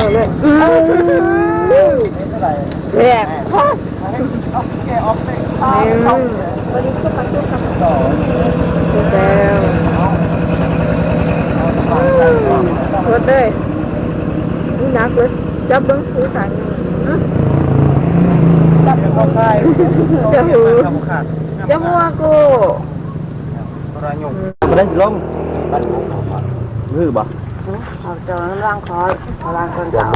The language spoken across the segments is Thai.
ต่อเลยอืมแซ่บอืมบริสุทธิ์กับสุขกับแซ่บโคตรเลยนี่นักเลยจับเบิ้งหูสันอื้อจับก็ใช่จะหูทำขาดจะมัวกูระยงไม่ได้ลงมือบ่ เอาจอล่างคอยล่างคนเก่า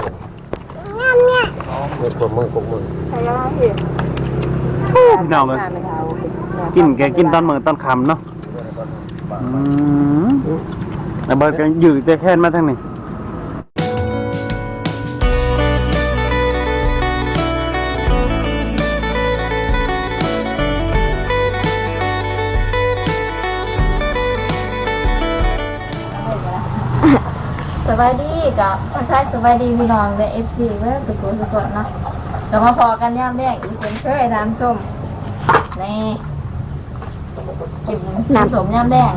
มือปวดมือกมือใช่ยังพี่พี่น้องเลยกินแกกินตอนเมื่อตอนคำเนาะอืมแต่เบิร์ดกันยืดแต่แค่นมาทั้งนี้ บายดีกับทักทายสบายดีพี่น้องและเอฟซีเมื่อสุกุสุกดเนาะเดี๋ยวมาพอกันย่ามแรกอีกเป็นเคยน้ำส้มนี่กินน้ำส้มย่ามแดง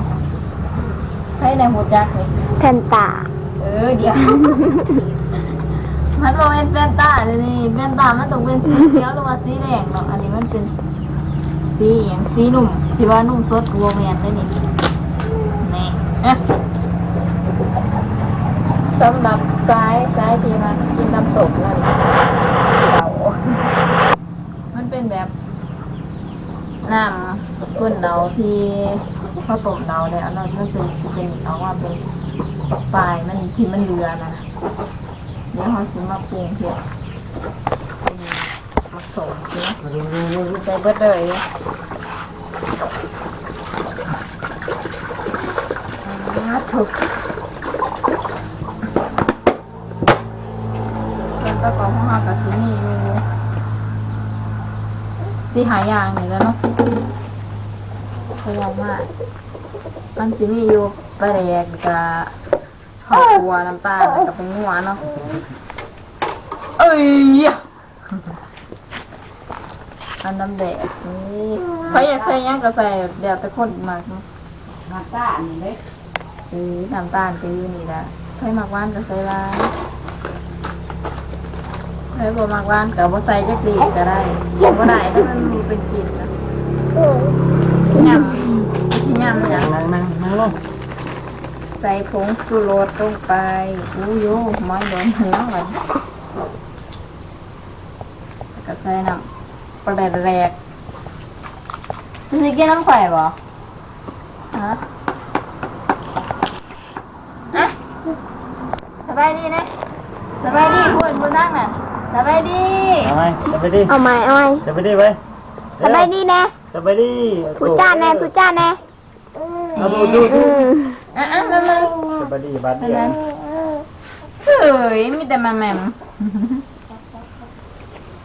ให้ในหูจักนี่แพนตาเออเดี๋ยวมันบอกเป็นแป้นตาเลยนี่แป้นตามันต้องเป็นสีเขียวหรือว่าสีแดงเนาะอันนี้มันเป็นสีอหย่างสีหนุ่มสีว่านุ่มสดกัวแมนได้นี่นี่เอ๊ะ สำหรับซ้ายซ้ายที่มันกินน้ำสมนั่นเรามันเป็นแบบน้ำก้นเราที่ข้าวต้มเราเนี่ยอันนั้นมันเป็นเป็นเอาว่าเป็นปลายมันที่มันเรือนะเดี๋ยวเขาซื้อมาปรุงเพื่อเป็นผสมเนาะใส่เบิดเลยอ่าถูก ส่วนประกอบของ เรากับซีนี่อยู่สีหายอย่างนี่แหล้วเนาะเพราะว่ามามันซีมีอยู่ปลาแดกกับข้าวคั่วน้ำตาลแล้วกับเป็นงัวเนาะเอ้ยอันน้ำแดกนี่ใครอยากใส่หยังก็ใส่เดี๋ยวแต่คนมากเนาะ น้ำตาลนี่เลยเออน้ำตาลก็อยู่นี่แหละใครมักหวานก็ใส่หวาน เฮ้ยบ่มากว่านกับบ่ใส่จักดีก็ได้บ่ได้ถ้ามันมีเป็นกลิ่นนะยำที่ยำอย่างนั่งนั่งนั่งลงใส่ผงชูรสลงไปอู้ยูมันโดนมันแล้วมันแล้วก็ใส่น้ำปลาแรกจะสิกินน้ำไข่บ่ฮะอะสบายดีนะสบายดีพูดพูดนั่งน่ะ สบายดีเอาไหมจะไปดิเอาไหมเอาไหมจะไปดิไปสบายดีแน่จะไปดิทุจ้าแน่ทุจ้าแน่เอาดูดูอืมอะอะมามาจะไปดิบัดอันเดียวนั้นเฮ้ยมีแต่มาแหม่ม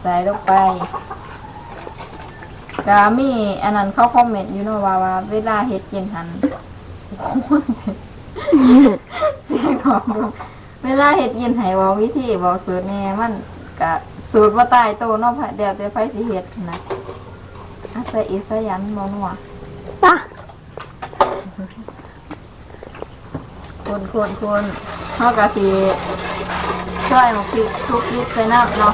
ใส่ลงไปกามีอันนั้นเขาคอมเมนต์อยู่เนาะว่าว่าเวลาเฮ็ดกินหันเสียงของลูกเวลาเฮ็ดกินให้เว้าวิธีเว้าสูตรแน่มัน ก็สูตรบ่ตายโตเนาะเดี๋ยวแต่ไฟสิเฮ็ดนะอาศัยอีสายันบ่นัวป่ะคนคนคนเขากะสีช่วยหมกพริกทุกพริกใส่น้ำเนาะ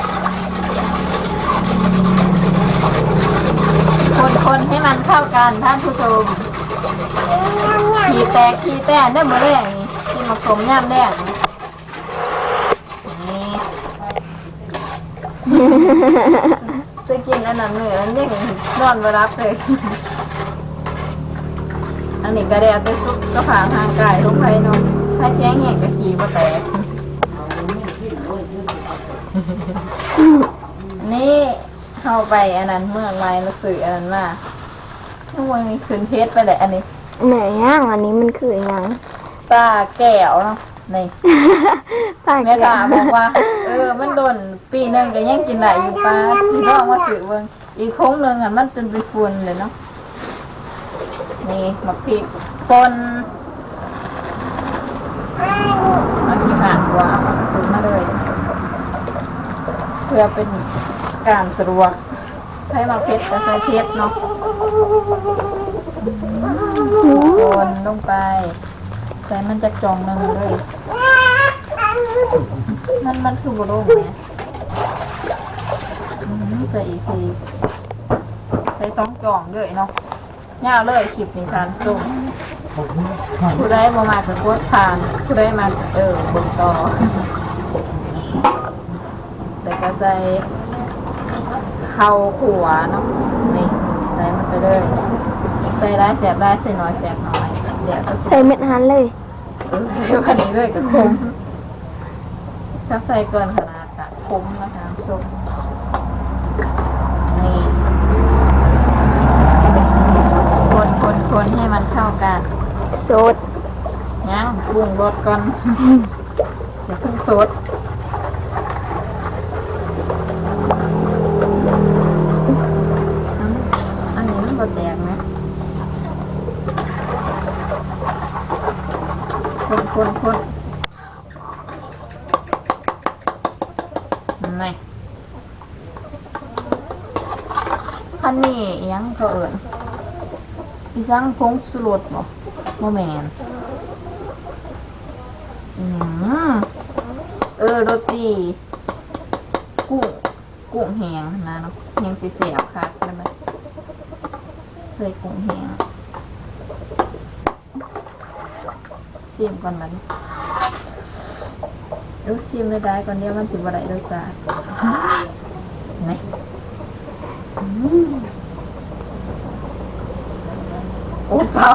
คนคนให้มันเข้ากันท่านผู้ชมขี่แตกขี่แตกได้หมดเลยอย่างนี้กินหมกสมย่ำแดงนี่ จะกินอันนั้นเลยอันนี้นอนมารับเลย อันนี้ก็ได้เอาไปซุปก็ผ่าทางกายลงไปเนาะถ้าแจ้งแหงกะขี่มาแตกนี่เข้าไปอันนั้นเมื่อไรมาสื่ออันนั้นมาทั้งวันนี้คืนเพชรไปเลยอันนี้ ไหนย่างอันนี้มันคือหยังตาแก้วเนาะ นี่ป้าแม่ตาบอกว่า เออ มันโดนปีหนึงก็ยังกินได้อยู่ป้าที่น้องมาสื่อเบิ่งอีกโค้งหนึ่งอะมันเป็นเป็นฝุ่นเลยเนาะนี่หมักพริกคนมาที่ผ่านกว่าเอามาซื้อมาเลย เพื่อเป็นการสะดวกให้มาเพชรก็ใส่เพชรเนาะคนลงไป ใส่มันจะจองหนึ่งเลยน มันมันคือบโรงเนี่ยอืมใส่อีกทีใส่สองกล่องด้วยเนาะยาวเลยคลิปนี้ทานส้มผู้ได้มามาจะกดทานผู้ได้มาเออเบนต่อแล้วก็ใส่ข้าวขัวเนาะนี่ใส่มันไปเลยใส่ได้แสบได้ใส่น้อยแสบน้อยเดี๋ยวก็ใส่เม็ดหันเลยเออใส่วันนี้เลยกับคม ถ้าใส่เกินขนาดกะคมนะคะส้มนี่คนคนคนให้มันเข้ากันโซดย่างปรุงรสก่อนอย่าเพิ่งสดอันนี้มันบ่แตกนะคนคนคนนี่อันนี้อิหยังเขาเอิญ อีสังพงสุรสบ่บ่แมนอืมเออโรตีกุ้งกุ้งแหงนะเนาะแหงสีเสียบค่ะได้ไหมใส่กุ้งแหงชิมก่อนมันดูชิมได้ได้ก่อนเดียวมันสิบอะไรรสชาตินี่อืม โอ้เป่า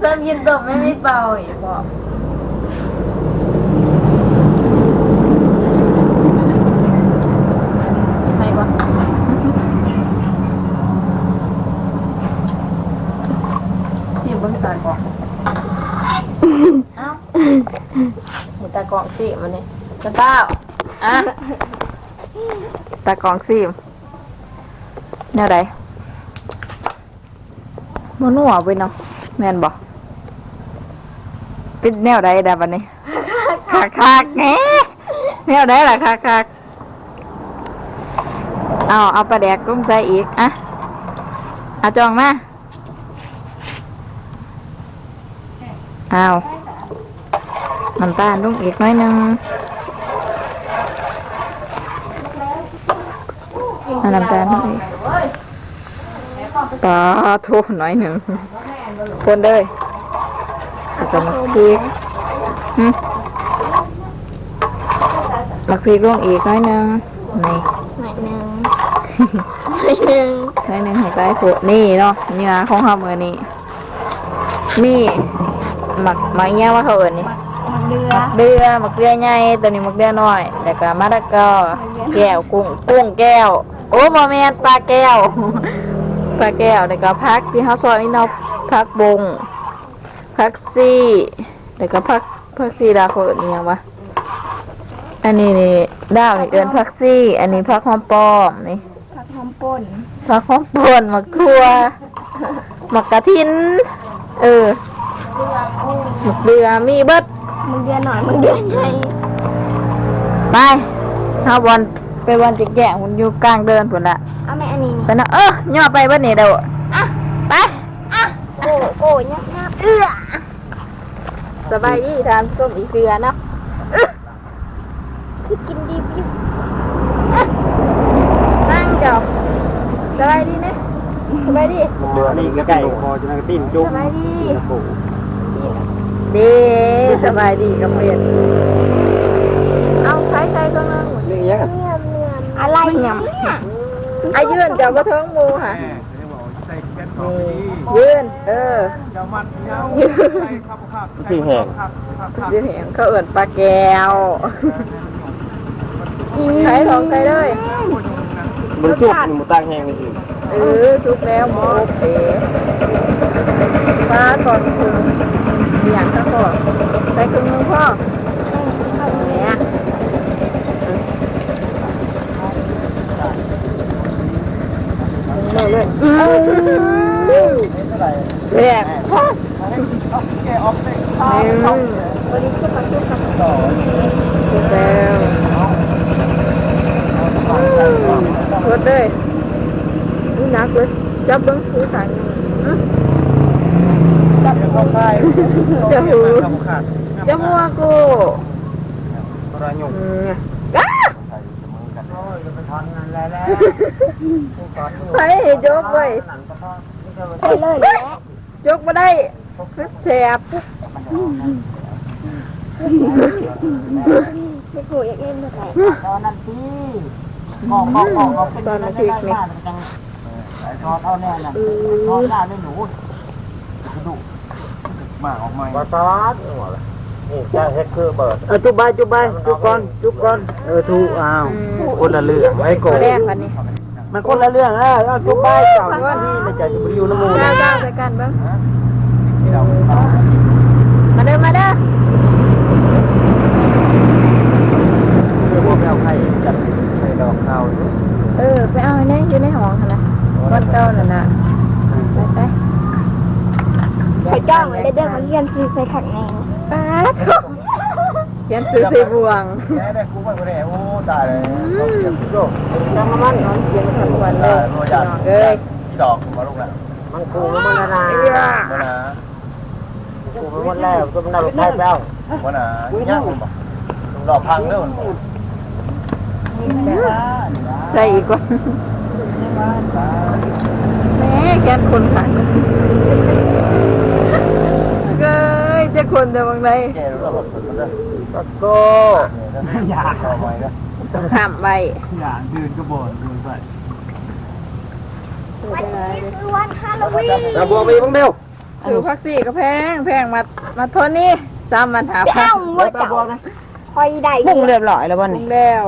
เริ่มยินตบไม่ไม่เป่าอีกบอกชิมไหมก่อนชิมเบิ้งตากล่องเอ้าหมูตากล่องสิมันนี่จะเป้าอะตากล่องสิแนวใด มันนัวไปเนาะแม่นบอกเป็นแนวใดดาบันนี้คักคักแน่แนวใดล่ะคักคักเอาเอาปลาแดกลงใส่อีกอะอาจองมาเอาน้ำตาลลงอีกน้อยนึงน้ำตาลลงอีก ปลาโทหน่อยหนึ่งคนเลยแล้วก็มักพริกหึมักพริกลงอีกหน้อยหนึงนี่หน่อยหนึ่งหน่อยหนึ่งหน้อยหนึงให้ไปโขนี่เนาะเนื้อของข้าวมือนี่มีหมักหมักเงี้ยว่าเขาเอิญนี่มันเรือเดือหมักเดือใหญ่ตัวนี้หมักเดือน้อยแล้วก็มะละกอแก้วกุ้งกุ้งแก้วโอ้บ่แม่นปลาแก้ว ปลาแก้วแล้วก็พักที่เฮาซอยนี่เนาะพักบงพักซี่แล้วก็พักพักซี่ดาวเขาเอิ้นอีหยังวะอันนี้นี่ดาวนี่เอิ้นพักซี่ อันนี้พักหอมป้อมนี่ผักหอมป่นพักหอมป่นหมักทั่วหมักกระทิน เออหมักเดือมีเบิดมึงเดือนหน่อยมึงเดือนใหญ่ไปถ้าบอล ไปบอลจิกแย่งมันอยู่กลางเดินพุ่นละเอาแม่อันนี้นี่ไปนะเออย่อไปเบัดนี่เด้ออะไปอะโอ้โอ้ยับยับเอื้อสบายดีทานส้มอีเกลือเนาะคือกินดีอยู่นั่งเจ้าสบายดีนะสบายดีนี่ใกล้ๆพอจะนั่งติ้นจุ๊บสบายดีโอ้โหดีสบายดีกับเพื่อนเอาใช้ใช้ก็นั่งเรื่องยังเนื้อเนื้ ออะไรเนี่ยอายืนเจ้าก็เทิงหมูค่ะใส่แก๊สสนี่องยืนเออเดี๋ยวมันเงายืนใส่ครับครับสีแหงครับครับครับยืนเห็นเขาเอิ่นปลาแก้วใช้ลองใช้เลยบริสุทธิ์หมูตางแห้งนี่คือเออทุกแล้วหมอโอเคปลาก่อนคุณมีอย่างก็พอใส่ครึ่งนึงพ่อเนี่ยเลยเลยอืมแซ่บพ่อ แกออก เต็มอืมบริสุทธิ์ผักสุกผักต่อแซ่บโคตรเลยนี่นักเลยจับเบิ้งหูสายหนึ่งอื้อจับเข้าค่ายจะหูทำขาดจะมัวกูหยกอืมอ้าใส่เสมอกันโอ้ยจะไปทอนนั่นแหละแล้วไปยกเว้ย ไปเลยยกมาได้แสบไม่ถูอยากเล่นมาไหนตอนนั้นที่กอกกอกกอกกอกเป็นตอนน้ำพริกนี่ไอ้ทอดเท่าแน่น่ะทอดหน้าไม่หนูกระดูกมาออกมาบ้าตาดนี่จะเฮ็ดคือเบิดเออจุบไปจุบไปจุบก่อนจุบก่อนเออถูกอ้าวคนละเรื่องไว้โก่อนแรกวันนี้ มันคนละเรื่องอะเอาจุบไปเจ้านี่มันจะไปอยู่น้ำมูเจ้านะเจ้าใส่กันเบ้างที่เรามาเด้อมาเด้อเรื่องพวกเราใครจัดให้ดอกข้าวเออไปเอาไอ้นี่อยู่ในห้องหั่นนะวันเก่านั่นน่ะไปไปไปจ้องไว้ได้เด้อมาเรียนซื้อใส่ขังแนงป้าทุกเขียนซื้อใส่บวงแค่ได้กูไปกูได้โอ้ตายเลยต้องเก็บโลกจังมันนอนเขียนทั้งวันเลตายยโลยาเอ้ยที่ดอกมาลูกแล้วมันคูมันละนามานะคูมันหมดแล้วก็มันเอาไปแล้วมานะย่างมันบอกดอกพังเด้อมันบอกใส่อีกวันแม่แค่คนขังเอ้ยจะคนแต่บางใดแกรู้แล้วแบบสุดมันเด้อตะโก้อยากเอาไว้เด้อต้องทำไว้อย่างยืนก็บ่นดูไปวันนี้คือวันฮาโลวีนระบวมีบ้างเดียวซื้อพักซี่ก็แพงแพงมามาทนนี่สามมันหาพัเจ้านว่าเจ้าคอยได้ปรุงเรียบร้อยแล้วบ่ปรุนี่งแล้ว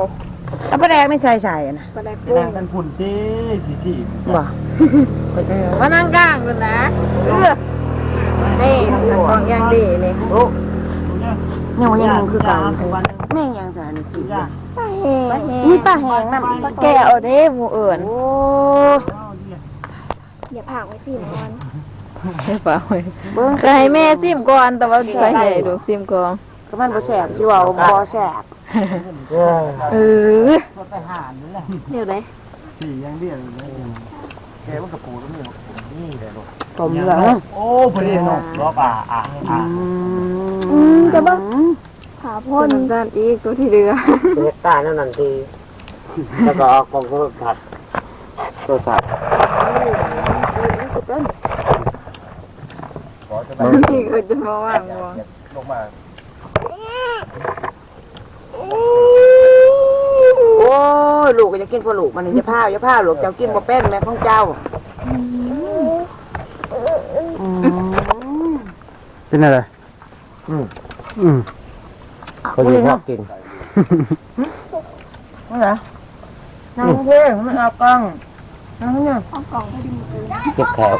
แล้วปลาแดกไม่ใส่ใส่นะก็ได้ปรุงนั่งกันพุ่นตีสี่สี่บ่เออมานั่งกลางเลยนะเออนี่ทางกองย่างดีนี่ ยังว่ายังคือเก่าแม่งยังสารสิปลาแหงนี่ปลาแห้งนำแกเอาเด้หมูเอิญโอ้อย่าผ่าไว้สินอนให้เปล่าเบิ้งก็ให้แม่ซิมก่อนแต่ว่าไปให้ดูซิมก่อนก็มันบ่แซ่บสิว่าบ่แซ่บเออเดี๋ยวไหนสี่ยังเดียวเลยแกมันกระปูตรงนี้นี่เลยลูก ต้มเหลืองโอ้พอดีเนาะรอบอะอะอะอืมจะบ่ผ่าพ่พ่นนด้านอีกตัวที่เรือเฮ็ดตานั่นนั่นทีแล้วก็ออกกองโทรศัพท์โทรศัพท์ขอจะไปนี่ก็จะมาว่างวงลงมาโอ้ยลูกก็จะกินพอลูกมันนี่อย่าพาอย่าพาลูกเจ้ากินบ่เป็นแม่ของเจ้าอืม เป็นอะไร อืมอืมเขาอยู่พอกินว่าไงนั่งเพ่มันเอากล้องนั่งเนี่ยเก็บแถว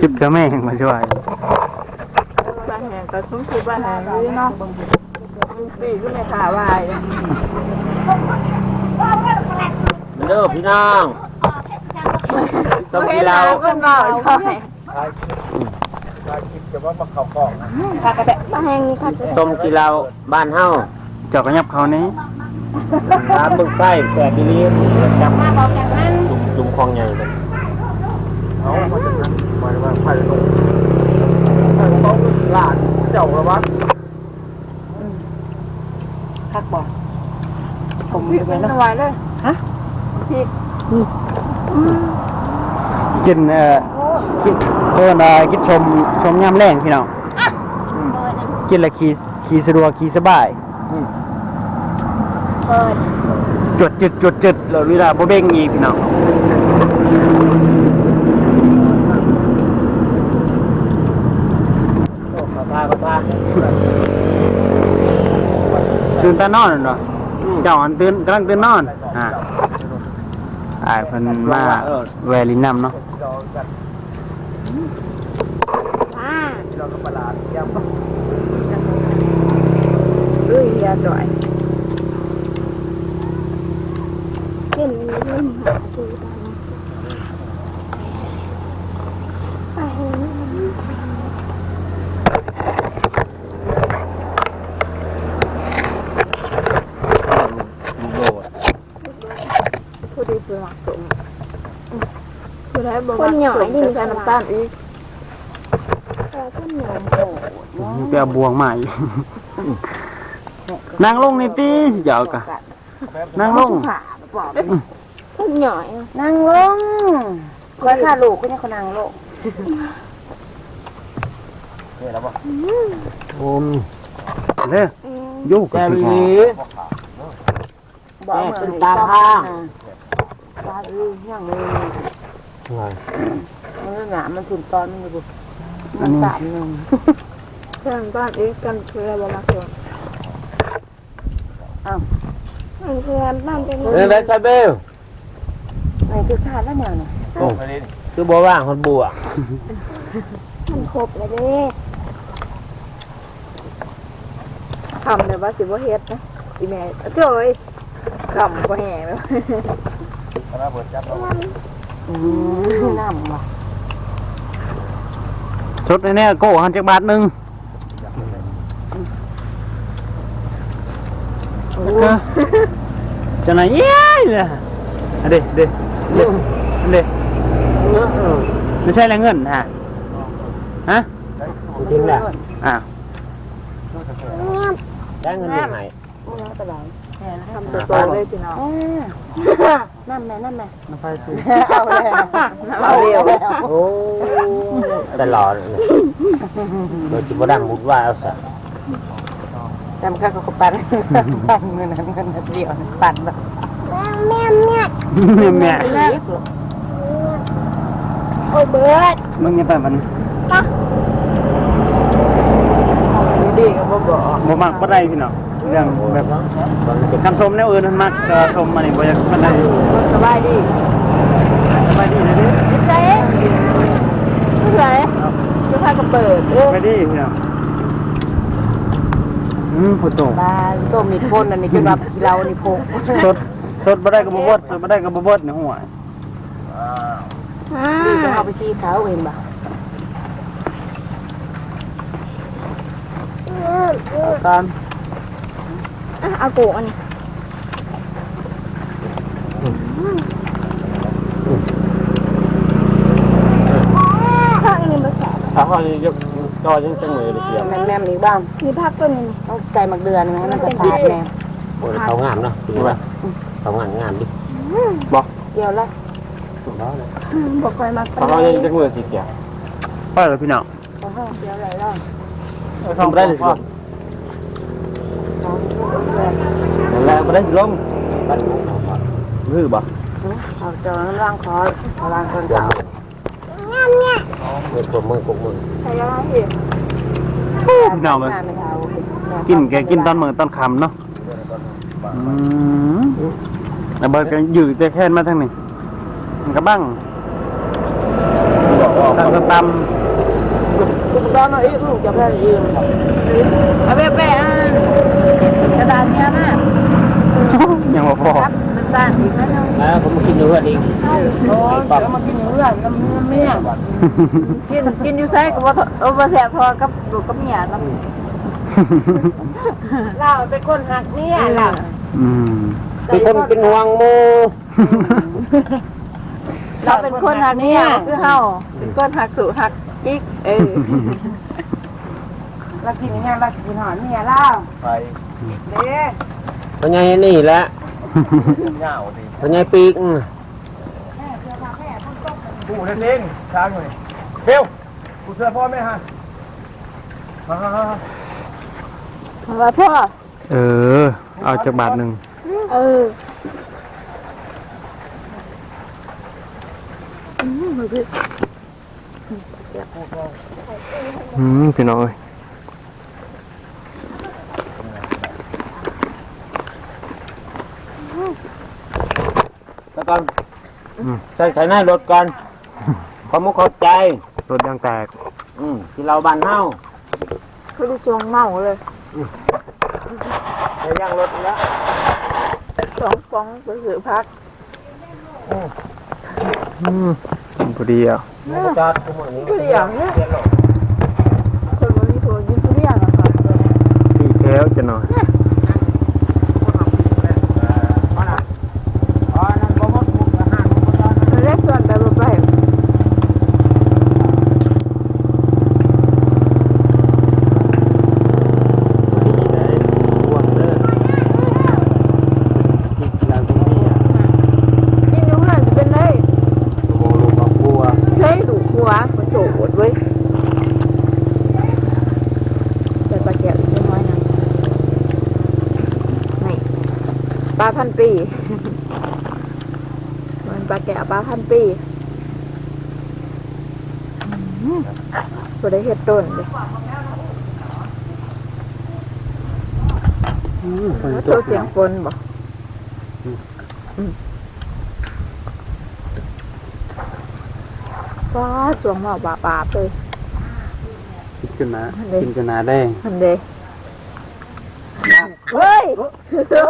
จิบกระแม่งมาช่วยบ้านแห่งก็ซุ้มคือบ้านแห่งนี่เนาะมันปีก็ไม่ขาวายเด้อพี่น้องต้องเห็กินนเราแล้วคนเบาชอยถ้าคิด จะว่ามาเข้ากล่องนะปลาแหงนี่ค่ะจะต้มกินเราบ้านเฮาเจาะกระยับเขานี้น้ำมึงไส้แปดมิลลิจับมาบอกอย่างนั้นจุ่มจุ่มคลองใหญ่เลยเอามาจากนั้นมาว่าไฟลงเขาหลานเจ้าละวัดคักบ่ผมพี่ไปเป็นแล้วสวายเลยฮะพี่กินเอ่อ กินเพิ่นอ่ากินชมชมยามแรงพี่น้องกินและขี่ขี่สะดวกขี่สบายเปิดจดจุดจดจุดแล้วเวลาบ่เบ่งอีกพี่น้องขอทาขอทาตื่นตานอนเนาะเจ้าอันตื่นกำลังตื่นนอนอ่าอ่าเพิ่นมาแวลินนำเนาะป้า เราก็ประหลาดยัง เอ้ยยาจ่อยเล่นมีเล่นหาดูตามปลาแหงผู้ดีคือหมักสมผู้ใดบอกว่าสมจะใส่น้ำตาลอีกปลาต้นหนอนไปเอาบวงมาอีก นางลงในตีสิเจ้ากะนางลงผ่าบอกทุกหน่อยนั่งลงคอยฆ่าลูกก็ยังคนนั่งลงนี่แล้วบ่โอมเด้ออยู่กับพี่หมอบอกเหมือนตาข้างตาอือยังเลยมันหนามันถุนตอนมันอยู่มันสามหนึ่งเพื่อนบ้านเองกันเพื่อบ่รักเกิน มันคือบ้านเป็นเออได้ใช่เบลไหนคือขาดแล้วแนวน่ะโอ้คือบ่ว่างคนบัวมันครบเลยเด้คำเดี๋ยวว่าสิบ่เฮ็ดนะอีแม่เจ้ยคำบ่แห้งแล้วคณะเปิดจับเราอืมน้ำว่ะชดแน่ๆโก้หันจักบาทหนึงะฮะจริงแหละอ่าวได้เงินยังไงน้ำตะไลคำตัวโตเลยพี่น้องน้ำแม่น้ำแม่น้ำไฟสิเอาแล้วเอาเร็วโอ้ตลอดเลยโดยจิบดังมุดว่าเอาซะ จำข้าวเขาปั่นปั่นเงินนั้นเงินเดียวปั่นแบบแม่แม่แม่โอ้เบิร์ดมึงอยังไปมันดีก็บ่บอกบ่มักบ่ได้พี่น้องเรื่องแบบคำชมแนวอื่นมันมักแต่ชมมานี่บ่อยากปานใดสบายดีสบายดีนะเด้อใช่ใช่จะพาก็เปิดเออสบายดีพี่น้อง อืมผู้โตบาตัวมีพ่นอันนี้คือแบบเรานี่พงสดสดบ่ได้ก็บ่บดสดบ่ได้ก็บ่บดในหัวดีก็เอาไปซีขาวเองบ่ตามเอาโกอันข้างนี้ภาษาถ้าเขายก จอยังจังมือเลยเดียวแม่แม่อีกบ้างมีภาคตัวนี้ต้องใส่หมักเดือนไหมมันจะขาดแม่โอ้ยเขางามเนาะจริงป่ะเขางามงามดิเกี่ยวแล้วถูกแล้วนะบอกคอยมาถ้าเขายังจังมือสีเขียวไปเลยพี่น้องเกี่ยวอะไรแล้วทำได้เลยสิแล้วไม่ได้ล้มมือบ่เอาจอน้ำร่างคอร่างคนเดี๋ยวเก่า มือกบมือกบมือใช่ยังไงพี่พี่น้องเลยไม่เท่ากินแกกินตอนมื้อตอนค่ำเนาะอืมแล้วเบิดก็ยืดแต่แค่นมาทางนี้มันก็บังตำตำคุณตอนนี้ลูกจะแพ้อีกเอาแปะๆนั่นกระดาษเนี้ยนะยังบ่พอครับน้ำตาลอีกแล้วแล้วผม มากินเนื้อเองโอ้เดี๋ยวมากินอยู่เพื่อนน้ำเมียกินกินอยู่ไซกับว่าโอ้มาแสบพอกับลูกกับเมียน้ำเราเป็นคนหักเนี่ยเราอืมเป็นคนเป็นห่วงโมเราเป็นคนหักเนี่ยคือเฮาเป็นคนหักสู่หักกิ๊กเออเรากินยังไงเรากินหอนเนี่ยเราไปเด้พญายนี่แหละพญา ยปีกกูนั่นเองช้างเลยเบลกูเสื้อพ่อไหมฮะมาว่าพ่อ เออ เอาจากบาทหนึ่งเอออืมพี่น้อง เอ้ยแล้วก็ใส่ใส่ในรถก่อนขอมุกขอบใจ รถยางแตก อืมที่เราบ้านเฮาคือที่ชวงเมาเลยใส่ย่างรถแล้วสองฟองไปสือพักอืมพอดีอะมันก็จอดทุกมื้อนี้ทุเรียนเนี่ยคนวันนี้คนกินทุเรียนนะคะพี่แค้วจะหน่อย อ๋อนั่นบ่หมดมุกอาหารมุกตอนนั้น เราได้ส่วนแต่บ่ไป อ้วนเลย ลาพันปี มันปลา แกะปลาพันปีบ่ได้เฮ็ดต้นเลยอืมฝนตตัวกเสียงฝนบ่อืมว้าจวงมาบาบาๆเลย กินกันนะอันใดกินกันนะแดงอันเดเฮ้ยโซ่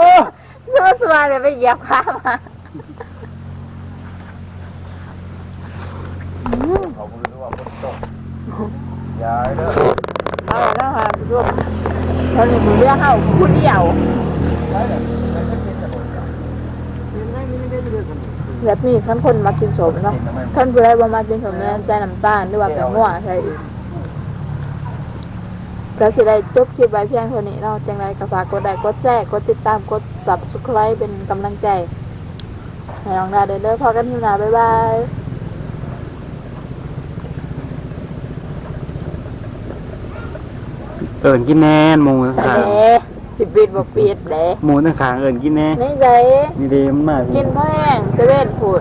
สบายเลยไปเหยียบขามาเขาไม่รู้ว่าฝนตก ยายเด้อเอาแล้วค่ะทุกคนตอนนี้มือเรียกเข้าผู้เดียวแบบนี้ท่านคนมากินสมเนาะท่านผู้ใดบ่มากินสมเนี่ยใส่น้ำตาลหรือว่าเป็นง่วใส่อีกก็สิได้จบคลิปไว้เพียงเท่านี้เนาะจังไรก็ฝากกดไลค์กดแชร์กดติดตามกด subscribe เป็นกำลังใจให้น้องดาเดินเด้อพอกันที่นาบ๊ายบาย เอิญกินแน่หมูต่างเด้สิบปิดบ่ปิดเด้ๆหมูต่างๆเอิญกินแน่นี่ใจนี่ดีมันมากกินพ่อแห้งเซเว่นพูด